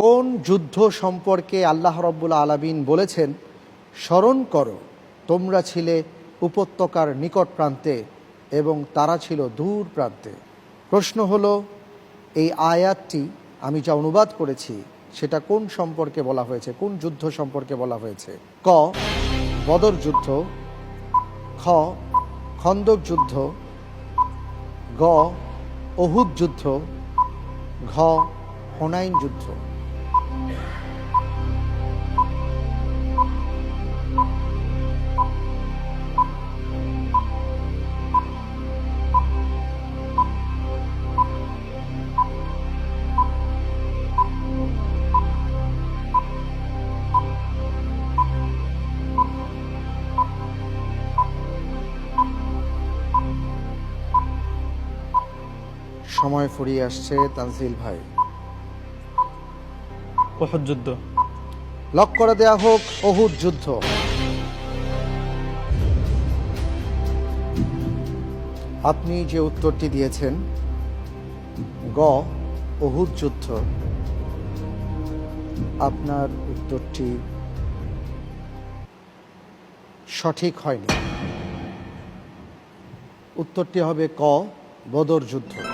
কোন যুদ্ধ সম্পর্কে আল্লাহ রব্বুল আলমিন বলেছেন, স্মরণ করো, তোমরা ছিলে উপত্যকার নিকট প্রান্তে এবং তারা ছিল দূর প্রান্তে। প্রশ্ন হলো, এই আয়াতটি আমি যা অনুবাদ করেছি, সেটা কোন সম্পর্কে বলা হয়েছে, কোন যুদ্ধ সম্পর্কে বলা হয়েছে? ক, বদর যুদ্ধ, খ, খন্দক যুদ্ধ, গ অহুদ যুদ্ধ, ঘ, হোনাইন যুদ্ধ। সময় ফুরিয়ে আসছে তানজিল ভাই। ওহদ যুদ্ধ। লক করে দেয়া হোক অহুদ যুদ্ধ। আপনি যে উত্তরটি দিয়েছেন গ অহুদ যুদ্ধ। আপনার উত্তরটি সঠিক হয়নি। উত্তরটি হবে ক বদর যুদ্ধ।